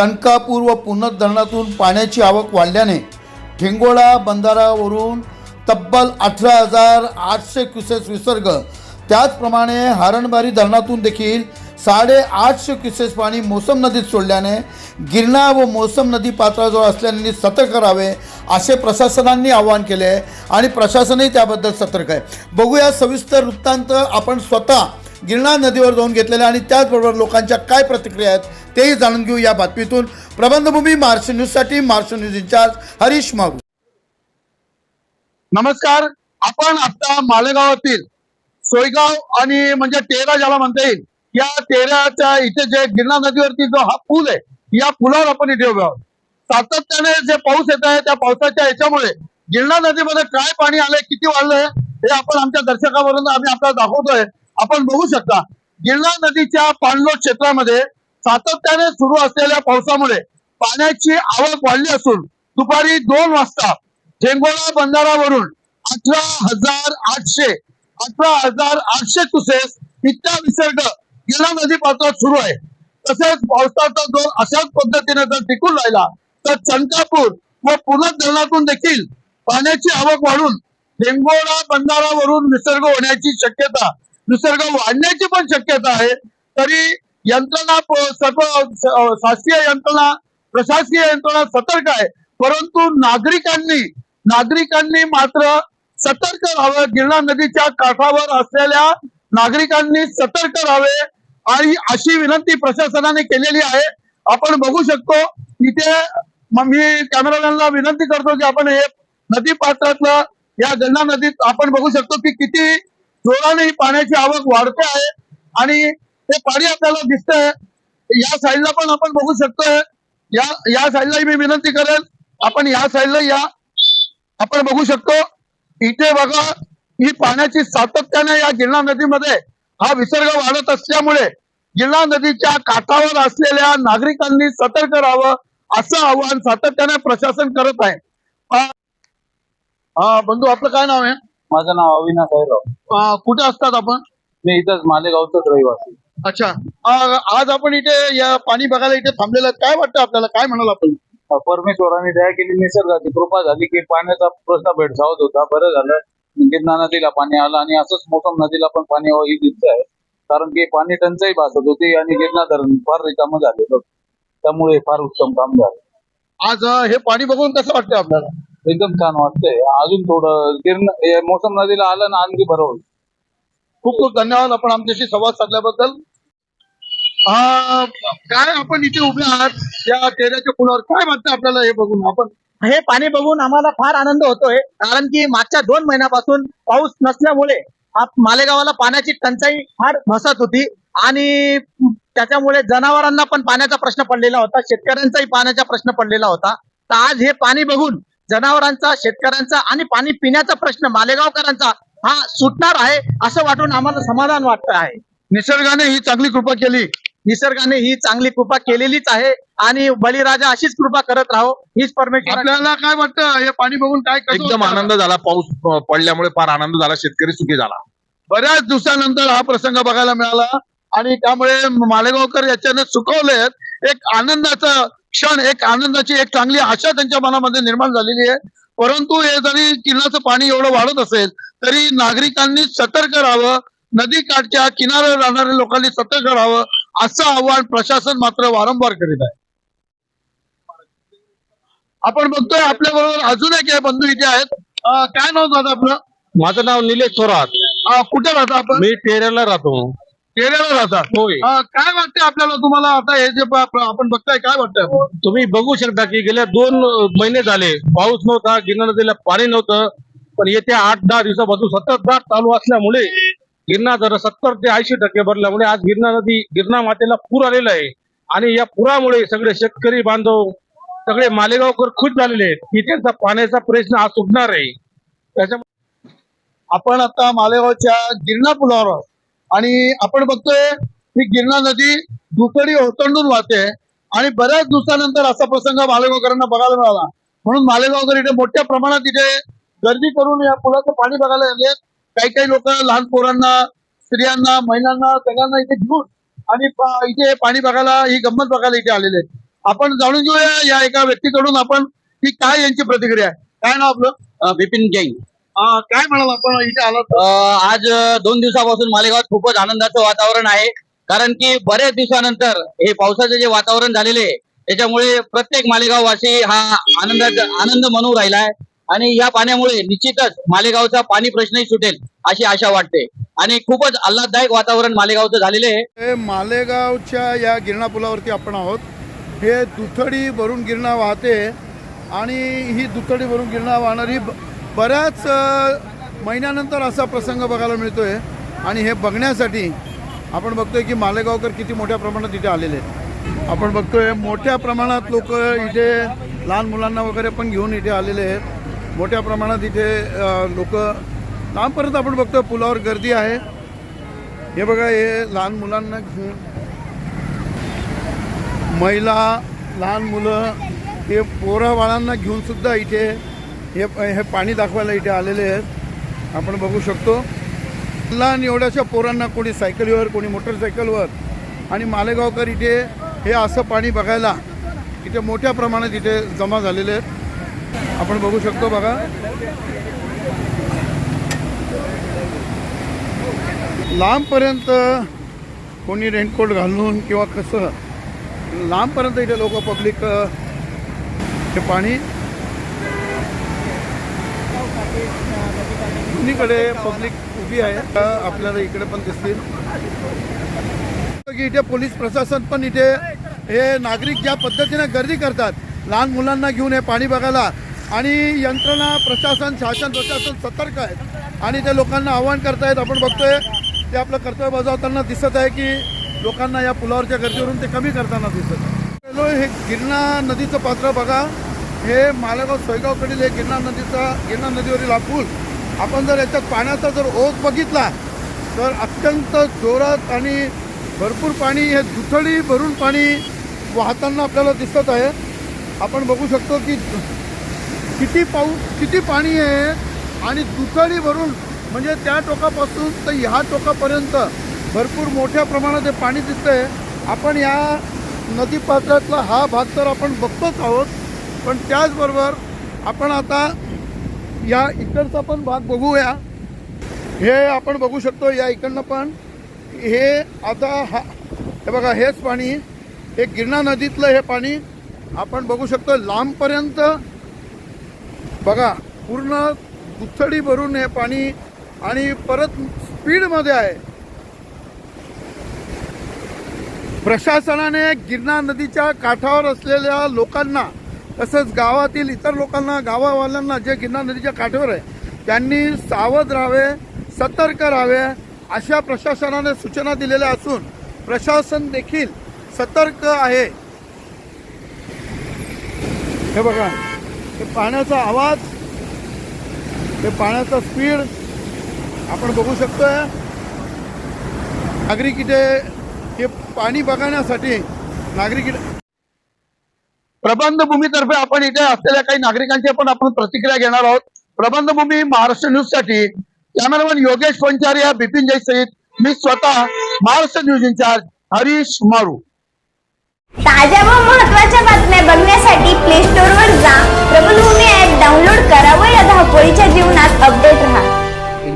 सणकापूर व पुनत धरणातून पाण्याची आवक वाढल्याने ठेंगोळा बंधारावरून तब्बल अठरा हजार आठशे क्युसेस विसर्ग. त्याचप्रमाणे हारणबारी धरणातून देखील साडेआठशे क्युसेस पाणी मोसम नदीत सोडल्याने गिरणा व मोसम नदी पात्राजवळ असल्याने सतर्क करावे असे प्रशासनांनी आवाहन केले आहे आणि प्रशासनही त्याबद्दल सतर्क आहे. बघूया सविस्तर वृत्तांत आपण स्वतः गिरणा नदीवर जाऊन घेतलेले आणि त्याचबरोबर लोकांच्या काय प्रतिक्रिया आहेत तेही जाणून घेऊ या बातमीतून. प्रबंधभूमी महाराष्ट्र न्यूजसाठी महाराष्ट्र न्यूज इंचार्ज हरीश मारू. नमस्कार आपण आता मालेगावातील सोयगाव आणि म्हणजे टेरा ज्याला म्हणता येईल या टेऱ्याच्या इथे जे गिरणा नदीवरती जो हा पूल आहे या पुलावर आपण इथे उभे आहोत. सातत्याने जे पाऊस येत आहे त्या पावसाच्या याच्यामुळे गिरणा नदीमध्ये काय पाणी आलंय किती वाढलंय हे आपण आमच्या दर्शकावरून आम्ही आपल्याला दाखवतोय. आपण बघू शकता गिरणा नदीच्या पाणलोट क्षेत्रामध्ये सातत्याने सुरू असलेल्या पावसामुळे पाण्याची आवक वाढली असून दुपारी दोन वाजता ठेंगोळा बंधारावरून अठरा हजार आठशे अठरा हजार आठशे तुसेस इतका विसर्ग गिरणा नदी पात्रात सुरू आहे. तसेच पावसाचा जोर अशाच पद्धतीने जर टिकून राहिला तर चंकापूर व पुनत धरणातून देखील पाण्याची आवक वाढून ठेंगोळा बंधारावरून विसर्ग होण्याची शक्यता निसर्ग वाढण्याची पण शक्यता आहे. तरी यंत्रणा सर्व शासकीय यंत्रणा प्रशासकीय यंत्रणा सतर्क आहे. परंतु नागरिकांनी नागरिकांनी मात्र सतर्क राहावं. गिरणा नदीच्या काठावर असलेल्या नागरिकांनी सतर्क राहावे. आणि अशी विनंती प्रशासनाने केलेली आहे. आपण बघू शकतो इथे मी कॅमेरामॅनला विनंती करतो की आपण हे नदी पात्रातलं या गंगा नदीत आपण बघू शकतो की किती जोराने ही पाण्याची आवक वाढते आहे आणि ते पाणी आपल्याला दिसतंय. या साईडला पण आपण बघू शकतोय. या या साईडलाही मी विनंती करेन आपण या साईडला या. आपण बघू शकतो इथे बघा ही पाण्याची सातत्याने या गिरणा नदीमध्ये हा विसर्ग वाढत असल्यामुळे गिरणा नदीच्या काठावर असलेल्या नागरिकांनी सतर्क राहावं असं आवाहन सातत्याने प्रशासन करत आहे. हा बंधू आपलं काय नाव आहे? माझं नाव अविनाश आहे अं, कुठे असतात आपण? मी इथंच मालेगावचाच रहिवासी. अच्छा. अं, आज आपण इथे या पाणी बघायला इथे थांबलेलं आहे. काय वाटतं आपल्याला? काय म्हणाल आपण? परमेश्वराने दया केली निसर्गाची कृपा झाली की पाण्याचा प्रश्न भेडसावत होता. बरं झालं. गिरणा नदीला पाणी आलं आणि असंच मोसम नदीला पण पाणी यावं ही इच्छा आहे. कारण की पाणी टंचाई भासत होती आणि गिरणा धरण फार रिकामं झालेलं होतं. त्यामुळे फार उत्तम काम झालं. आज अं, हे पाणी बघून कसं वाटतं आपल्याला? एकदम छान वाटतंय. अजून थोडं गिरणा हे मोसम नदीला आलं ना आणखी बरं होईल. खूप खूप धन्यवाद आपण आमच्याशी संवाद साधल्याबद्दल. काय आपण इथे उभे आहात? या टेऱ्याच्या पुलावर काय वाटतं आपल्याला हे बघून? आपण हे पाणी बघून आम्हाला फार आनंद होतोय कारण की मागच्या दोन महिन्यापासून पाऊस नसल्यामुळे आप- मालेगावाला पाण्याची टंचाई फार भासत होती आणि त्याच्यामुळे जनावरांना पण पाण्याचा प्रश्न पडलेला होता शेतकऱ्यांचाही पाण्याचा प्रश्न पडलेला होता. तर आज हे पाणी बघून जनावरांचा शेतकऱ्यांचा आणि पाणी पिण्याचा प्रश्न मालेगावकरांचा हा सुटणार आहे असं वाटून आम्हाला समाधान वाटतं आहे. निसर्गाने ही चांगली कृपा केली. निसर्गाने ही चांगली कृपा केलेलीच आहे आणि बळीराजा अशीच कृपा करत राहो हीच परमेश्वर आपल्याला काय वाटतं? हे पाणी बघून काय एकदम? आनंद झाला पाऊस पडल्यामुळे फार आनंद झाला शेतकरी सुखी झाला. बऱ्याच दिवसानंतर हा प्रसंग बघायला मिळाला आणि त्यामुळे मालेगावकर याच्याने सुखवले एक आनंदाचा क्षण एक आनंदाची एक चांगली आशा त्यांच्या मनामध्ये निर्माण झालेली आहे. परंतु हे जरी किनाचं पाणी एवढं वाढत असेल तरी नागरिकांनी सतर्क राहावं. नदी काठच्या किनाऱ्यावर राहणाऱ्या लोकांनी सतर्क राहावं असं आव्हान प्रशासन मात्र वारंवार करीत आहे. आपण बघतोय आपल्या बरोबर अजून एक बंधू इथे आहेत. काय नाव दादा आपलं? माझं नाव निलेश थोरात. कुठे राहता आपण? मी टेऱ्याला राहतो. होय. अं, काय वाटतंय आपल्याला तुम्हाला आता हे जे प- प- आपण बघताय काय वाटतंय? तुम्ही बघू शकता की गेल्या दोन अ, महिने झाले पाऊस नव्हता गिरणा नदीला पाणी नव्हतं पण येत्या आठ दहा दिवसापासून सततधार चालू असल्यामुळे गिरणा जर सत्तर ते ऐंशी टक्के भरल्यामुळे आज गिरणा नदी गिरणा मातेला पूर आलेला आहे. आणि या पुरामुळे सगळे शेतकरी बांधव सगळे मालेगावकर खुश झालेले आहेत की त्यांचा पाण्याचा प्रश्न आज सुटणार आहे. त्याच्यामुळे आपण आता मालेगावच्या गिरणा पुलावर आहोत. आणि आपण बघतोय ही गिरणा नदी दुसरी ओसंडून वाहते आणि बऱ्याच दिवसानंतर असा प्रसंग मालेगावकरांना बघायला मिळाला. म्हणून मालेगावकर इथे मोठ्या प्रमाणात इथे गर्दी करून या पुलाचं पाणी बघायला आले काही काही लोक लहान पोरांना स्त्रियांना महिलांना सगळ्यांना इथे घेऊन आणि इथे पाणी बघायला ही गंमत बघायला इथे आलेले आपण जाणून घेऊया या एका व्यक्तीकडून आपण की काय यांची प्रतिक्रिया आहे. काय नाव आपलं? बिपिन जैन. काय म्हणाल आपण? इथे आलात अ, आज दोन दिवसापासून मालेगावात खूपच आनंदाचं वातावरण आहे. कारण की बऱ्याच दिवसानंतर हे पावसाचं जे वातावरण झालेले आहे त्याच्यामुळे प्रत्येक मालेगाव वासी हा आनंदाचा आनंद म्हणून राहिला आहे आणि या पाण्यामुळे निश्चितच मालेगावचा पाणी प्रश्नही सुटेल अशी आशा वाटते. आणि खूपच आल्हाददायक वातावरण मालेगावचं झालेले आहे. हे मालेगावच्या या गिरणा पुलावरती आपण आहोत. हे दुथडी भरून गिरणा वाहते आणि ही दुथडी भरून गिरणा वाहणारी बऱ्याच महिन्यानंतर असा प्रसंग बघायला मिळतो आहे आणि हे बघण्यासाठी आपण बघतोय की मालेगावकर किती मोठ्या प्रमाणात इथे आलेले आहेत. आपण बघतोय मोठ्या प्रमाणात लोक इथे लहान मुलांना वगैरे पण घेऊन इथे आलेले आहेत. मोठ्या प्रमाणात इथे लोक लांबपर्यंत आपण बघतोय पुलावर गर्दी आहे. हे बघा हे लहान मुलांना घेऊन महिला लहान मुलं हे पोरं बाळांना घेऊनसुद्धा इथे हे हे पाणी दाखवायला इथे आलेले आहेत. आपण बघू शकतो. लहान एवढ्याशा पोरांना कोणी सायकलीवर कोणी मोटरसायकलवर आणि मालेगावकर इथे हे असं पाणी बघायला इथे मोठ्या प्रमाणात इथे जमा झालेले आहेत. आपण बघू शकतो बघा. लांबपर्यंत कोणी रेनकोट घालून किंवा कसं लांबपर्यंत इथे लोक पब्लिक हे पाणी दोन्हीकडे पब्लिक उभी आहे. आपल्याला इकडे पण दिसतील. की इथे पोलीस प्रशासन पण इथे हे नागरिक ज्या पद्धतीने गर्दी करतात लहान मुलांना घेऊन हे पाणी बघायला आणि यंत्रणा प्रशासन शासन प्रशासन सतर्क आहेत आणि ते लोकांना आव्हान करतायत. आपण बघतोय ते आपलं कर्तव्य बजावताना दिसत आहे की लोकांना या पुलावरच्या गर्दीवरून ते कमी करताना दिसत आहे. हे गिरणा नदीचं पात्र बघा. हे मालेगाव सोयगावकडील हे गिरणार नदीचा गिरणार नदीवरील हा पूल आपण जर याच्यात पाण्याचा जर ओघ बघितला तर अत्यंत जोरात आणि भरपूर पाणी हे दुथडी भरून पाणी वाहताना आपल्याला दिसत आहे. आपण बघू शकतो की किती पाऊस किती पाणी आहे आणि दुथडी भरून म्हणजे त्या टोकापासून तर ह्या टोकापर्यंत भरपूर मोठ्या प्रमाणात हे पाणी दिसतंय. आपण या नदी पात्रातला हा भाग तर आपण बघतोच आहोत. पण त्याचबरोबर आपण आता या इकडचा पण भाग बघूया. हे आपण बघू शकतो या इकडनं पण. हे आता हा हे बघा हेच पाणी हे गिरणा नदीतलं हे पाणी आपण बघू शकतो लांबपर्यंत. बघा पूर्ण दुथडी भरून हे पाणी आणि परत स्पीडमध्ये आहे. प्रशासनाने गिरणा नदीच्या काठावर असलेल्या लोकांना तसंच गावातील इतर लोकांना गावावाल्यांना जे गिरणा नदीच्या काठावर आहे त्यांनी सावध राहावे सतर्क राहावे अशा प्रशासनाने सूचना दिलेल्या असून प्रशासन देखील सतर्क आहे. हे बघा हे पाण्याचा आवाज हे पाण्याचा स्पीड आपण बघू शकतोय. नागरिक इथे हे पाणी बघण्यासाठी नागरिक इथे प्रबंधभूमीतर्फे आपण इथे असलेल्या काही नागरिकांची पण आपण प्रतिक्रिया घेणार आहोत. प्रबंधभूमी महाराष्ट्र न्यूजसाठी कॅमेरामॅन योगेश पंचारी या बिपिन जय सहित मी स्वतः महाराष्ट्र न्यूज इन्चार्ज हरीश मारू ताज्या व महत्त्वाच्या बातम्या बघण्यासाठी प्ले स्टोर वर जा. प्रबलभूमी ऍप डाउनलोड करा व या धावपळीच्या जीवनात अपडेट राहा.